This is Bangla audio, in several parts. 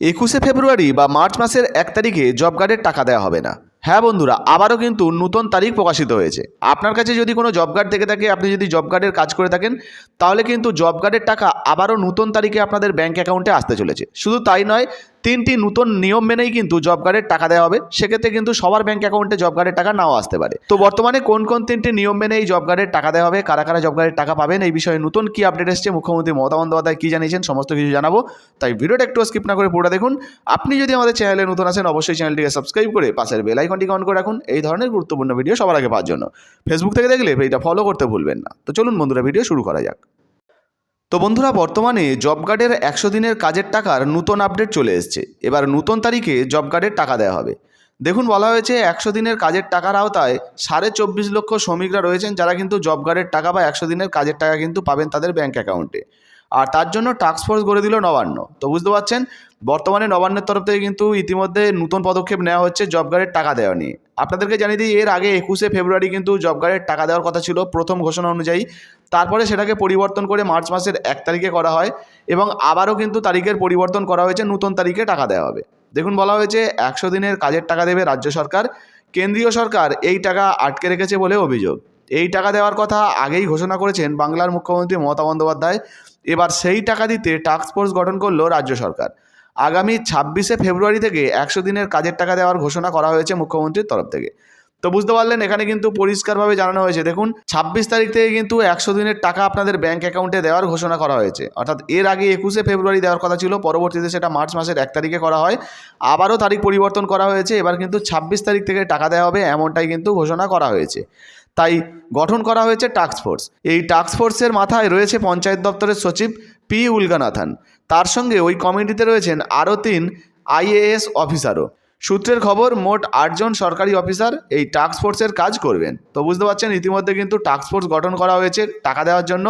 একুশে ফেব্রুয়ারি বা মার্চ মাসের এক তারিখে জব কার্ডের টাকা দেওয়া হবে না। হ্যাঁ বন্ধুরা, আবারও কিন্তু নতুন তারিখ প্রকাশিত হয়েছে। আপনার কাছে যদি কোনো জব কার্ড থেকে থাকে, আপনি যদি জব কার্ডের কাজ করে থাকেন তাহলে কিন্তু জব কার্ডের টাকা আবারও নতুন তারিখে আপনাদের ব্যাঙ্ক অ্যাকাউন্টে আসতে চলেছে। শুধু তাই নয়, তিনটি নতুন নিয়ম মেনেই কিন্তু জব কার্ডের টাকা দেওয়া হবে। সেক্ষেত্রে কিন্তু সবার ব্যাঙ্ক অ্যাকাউন্টে জব কার্ডের টাকা নাও আসতে পারে। তো বর্তমানে কোন কোন তিনটি নিয়ম মেনে এই জব কার্ডের টাকা দেওয়া হবে, কারা কারা জব কার্ডের টাকা পাবেন, এই বিষয়ে নতুন কি আপডেট এসছে মুখ্যমন্ত্রী মমতা বন্দ্যোপাধ্যায় কী জানিয়েছেন সমস্ত কিছু জানাব। তাই ভিডিওটা একটু স্কিপ না করে পুরোটা দেখুন। আপনি যদি আমাদের চ্যানেলে নতুন আছেন, অবশ্যই চ্যানেলটিকে সাবস্ক্রাইব করে পাশের বেল আইকনটিকে অন করে রাখুন। এই ধরনের গুরুত্বপূর্ণ ভিডিও সবার আগে পাওয়ার জন্য। ফেসবুক থেকে দেখলে পেজটা ফলো করতে ভুলবেন না। তো চলুন বন্ধুরা ভিডিও শুরু করা যাক। তো বন্ধুরা, বর্তমানে জব কার্ডের একশো দিনের কাজের টাকার নতুন আপডেট চলে এসছে। এবার নতুন তারিখে জব কার্ডের টাকা দেওয়া হবে। দেখুন, বলা হয়েছে একশো দিনের কাজের টাকার আওতায় সাড়ে চব্বিশ লক্ষ শ্রমিকরা রয়েছেন, যারা কিন্তু জব কার্ডের টাকা বা একশো দিনের কাজের টাকা কিন্তু পাবেন তাদের ব্যাঙ্ক অ্যাকাউন্টে। আর তার জন্য টাস্ক ফোর্স গড়ে দিল নবান্ন। তো বুঝতে পারছেন, বর্তমানে নবান্নের তরফ থেকে কিন্তু ইতিমধ্যে নতুন পদক্ষেপ নেওয়া হচ্ছে জব কার্ডের টাকা দেওয়া নিয়ে। আপনাদেরকে জানিয়ে দিই, এর আগে একুশে ফেব্রুয়ারি কিন্তু জব কার্ডের টাকা দেওয়ার কথা ছিল প্রথম ঘোষণা অনুযায়ী। তারপরে সেটাকে পরিবর্তন করে মার্চ মাসের এক তারিখে করা হয় এবং আবারও কিন্তু তারিখের পরিবর্তন করা হয়েছে, নতুন তারিখে টাকা দেওয়া হবে। দেখুন, বলা হয়েছে একশো দিনের কাজের টাকা দেবে রাজ্য সরকার, কেন্দ্রীয় সরকার এই টাকা আটকে রেখেছে বলে অভিযোগ। এই টাকা দেওয়ার কথা আগেই ঘোষণা করেছেন বাংলার মুখ্যমন্ত্রী মমতা বন্দ্যোপাধ্যায়। এবার সেই টাকা দিতে টাস্ক ফোর্স গঠন করল রাজ্য সরকার। আগামী ছাব্বিশে ফেব্রুয়ারি থেকে একশো দিনের কাজের টাকা দেওয়ার ঘোষণা করা হয়েছে মুখ্যমন্ত্রীর তরফ থেকে। তো বুঝতে পারলেন, এখানে কিন্তু পরিষ্কারভাবে জানানো হয়েছে। দেখুন, ছাব্বিশ তারিখ থেকে কিন্তু একশো দিনের টাকা আপনাদের ব্যাঙ্ক অ্যাকাউন্টে দেওয়ার ঘোষণা করা হয়েছে। অর্থাৎ এর আগে একুশে ফেব্রুয়ারি দেওয়ার কথা ছিল, পরবর্তীতে সেটা মার্চ মাসের এক তারিখে করা হয়। আবারও তারিখ পরিবর্তন করা হয়েছে, এবার কিন্তু ছাব্বিশ তারিখ থেকে টাকা দেওয়া হবে এমনটাই কিন্তু ঘোষণা করা হয়েছে। তাই গঠন করা হয়েছে টাস্ক ফোর্স। এই টাস্ক ফোর্সের মাথায় রয়েছে পঞ্চায়েত দপ্তরের সচিব পি উলগানাথান। তার সঙ্গে ওই কমিটিতে রয়েছেন আরও তিন আইএএস অফিসারও। সূত্রের খবর, মোট আটজন সরকারি অফিসার এই ফোর্সের কাজ করবেন। তো বুঝতে পারছেন, ইতিমধ্যে কিন্তু ফোর্স গঠন করা হয়েছে টাকা দেওয়ার জন্য,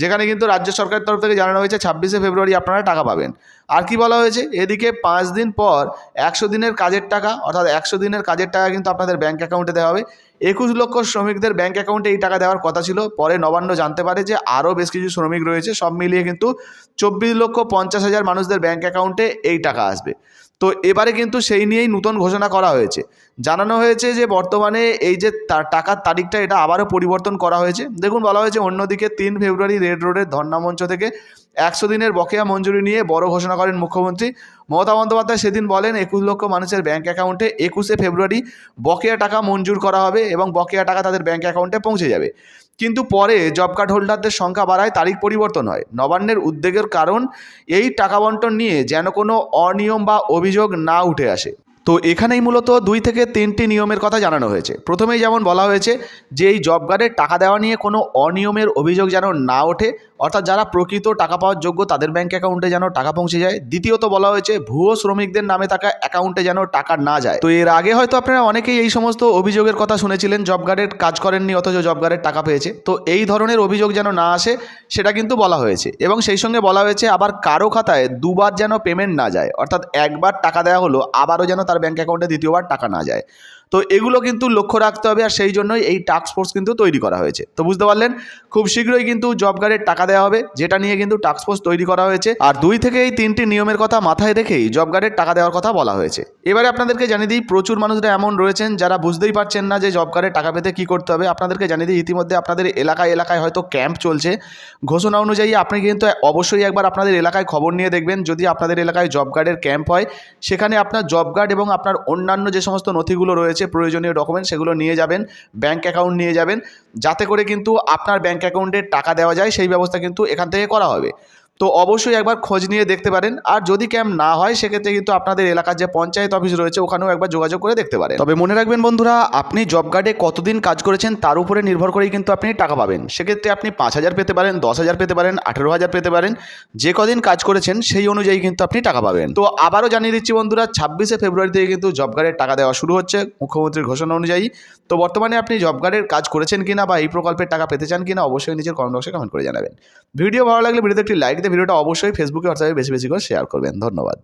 যেখানে কিন্তু রাজ্য সরকারের তরফ থেকে জানানো হয়েছে, ছাব্বিশে ফেব্রুয়ারি আপনারা টাকা পাবেন। আর কি বলা হয়েছে? এদিকে পাঁচ দিন পর একশো দিনের কাজের টাকা, অর্থাৎ একশো দিনের কাজের টাকা কিন্তু আপনাদের ব্যাঙ্ক অ্যাকাউন্টে দেওয়া হবে। একুশ লক্ষ শ্রমিকদের ব্যাঙ্ক অ্যাকাউন্টে এই টাকা দেওয়ার কথা ছিল। পরে নবান্ন জানতে পারে যে আরও বেশ কিছু শ্রমিক রয়েছে, সব মিলিয়ে কিন্তু চব্বিশ লক্ষ পঞ্চাশ হাজার মানুষদের ব্যাঙ্ক অ্যাকাউন্টে এই টাকা আসবে। তো এবারে কিন্তু সেই নিয়েই নতুন ঘোষণা করা হয়েছে। জানানো হয়েছে যে বর্তমানে এই যে টাকার তারিখটা এটা আবারও পরিবর্তন করা হয়েছে। দেখুন, বলা হয়েছে অন্যদিকে তিন ফেব্রুয়ারি রেড রোডের ধর্ণা মঞ্চ থেকে একশো দিনের বকেয়া মঞ্জুরি নিয়ে বড় ঘোষণা করেন মুখ্যমন্ত্রী। মমতা বন্দ্যোপাধ্যায় সেদিন বলেন, একুশ লক্ষ মানুষের ব্যাঙ্ক অ্যাকাউন্টে একুশে ফেব্রুয়ারি বকেয়া টাকা মঞ্জুর করা হবে এবং বকেয়া টাকা তাদের ব্যাঙ্ক অ্যাকাউন্টে পৌঁছে যাবে। কিন্তু পরে জব কার্ড হোল্ডারদের সংখ্যা বাড়ায়, তারিখ পরিবর্তন হয়। নবান্নের উদ্বেগের কারণ, এই টাকা বন্টন নিয়ে যেন কোনো অনিয়ম বা অভিযোগ না উঠে আসে। তো এখানেই মূলত দুই থেকে তিনটি নিয়মের কথা জানানো হয়েছে। প্রথমেই যেমন বলা হয়েছে যে, এই জব কার্ডের টাকা দেওয়া নিয়ে কোনো অনিয়মের অভিযোগ যেন না ওঠে অর্থাৎ যারা প্রকৃত টাকা পাওয়ার যোগ্য, তাদের ব্যাঙ্ক অ্যাকাউন্টে যেন টাকা পৌঁছে যায়। দ্বিতীয়ত বলা হয়েছে, ভুয়ো শ্রমিকদের নামে থাকা অ্যাকাউন্টে যেন টাকা না যায়। তো এর আগে হয়তো আপনারা অনেকেই এই সমস্ত অভিযোগের কথা শুনেছিলেন জব কার্ডের কাজ করেননি, অথচ জব টাকা পেয়েছে। তো এই ধরনের অভিযোগ যেন না আসে, সেটা কিন্তু বলা হয়েছে। এবং সেই সঙ্গে বলা হয়েছে, আবার কারও খাতায় দুবার যেন পেমেন্ট না যায়। অর্থাৎ একবার টাকা দেওয়া হলো, আবারও যেন তার ব্যাঙ্ক অ্যাকাউন্টে দ্বিতীয়বার টাকা না যায়। তো এগুলো কিন্তু লক্ষ্য রাখতে হবে আর সেই জন্যই এই টাস্ক ফোর্স কিন্তু তৈরি করা হয়েছে। তো বুঝতে পারলেন? খুব শীঘ্রই কিন্তু জব কার্ডের টাকা দেওয়া হবে, যেটা নিয়ে কিন্তু টাস্ক ফোর্স তৈরি করা হয়েছে। আর দুই থেকে এই তিনটি নিয়মের কথা মাথায় রেখেই জব কার্ডের টাকা দেওয়ার কথা বলা হয়েছে। এবারে আপনাদেরকে জানিয়ে দিই, প্রচুর মানুষরা এমন রয়েছেন যারা বুঝতেই পারছেন না যে জব কার্ডের টাকা পেতে কী করতে হবে। আপনাদেরকে জানিয়ে দিই, ইতিমধ্যে আপনাদের এলাকায় এলাকায় হয়তো ক্যাম্প চলছে। ঘোষণা অনুযায়ী আপনি কিন্তু অবশ্যই একবার আপনাদের এলাকায় খবর নিয়ে দেখবেন। যদি আপনাদের এলাকায় জব কার্ডের ক্যাম্প হয়, সেখানে আপনার জব কার্ড এবং আপনার অন্যান্য যে সমস্ত নথিগুলো রয়েছে, প্রয়োজনীয় ডকুমেন্ট সেগুলো নিয়ে যাবেন ব্যাঙ্ক অ্যাকাউন্ট নিয়ে যাবেন। যাতে করে কিন্তু আপনার ব্যাঙ্ক অ্যাকাউন্টে টাকা দেওয়া যায়, সেই ব্যবস্থা কিন্তু এখান থেকে করা হবে। তো অবশ্যই একবার খোঁজ নিয়ে দেখতে পারেন। আর যদি ক্যাম্প না হয়, সেক্ষেত্রে কিন্তু আপনাদের এলাকার যে পঞ্চায়েত অফিস রয়েছে, ওখানেও একবার যোগাযোগ করে দেখতে পারেন। তবে মনে রাখবেন বন্ধুরা, আপনি জব কার্ডে কতদিন কাজ করেছেন, তার উপরে নির্ভর করেই কিন্তু আপনি টাকা পাবেন। সেক্ষেত্রে আপনি পাঁচ হাজার পেতে পারেন, দশ হাজার পেতে পারেন, আঠেরো হাজার পেতে পারেন, যে কদিন কাজ করেছেন, সেই অনুযায়ী কিন্তু আপনি টাকা পাবেন। তো আবারও জানিয়ে দিচ্ছি বন্ধুরা, ছাব্বিশে ফেব্রুয়ারি থেকে কিন্তু জব কার্ডের টাকা দেওয়া শুরু হচ্ছে, মুখ্যমন্ত্রীর ঘোষণা অনুযায়ী। তো বর্তমানে আপনি জব কার্ডের কাজ করেছেন কিনা বা এই প্রকল্পের টাকা পেতে চান কিনা, অবশ্যই নিজের কমেন্ট বক্সে কমেন্ট করে জানাবেন। ভিডিও ভালো লাগলে ভিডিওতে একটি লাইক ভিডিওটা অবশ্যই ফেসবুকে হোয়াটসঅ্যাপে বেশি বেশি করে শেয়ার করবেন। ধন্যবাদ।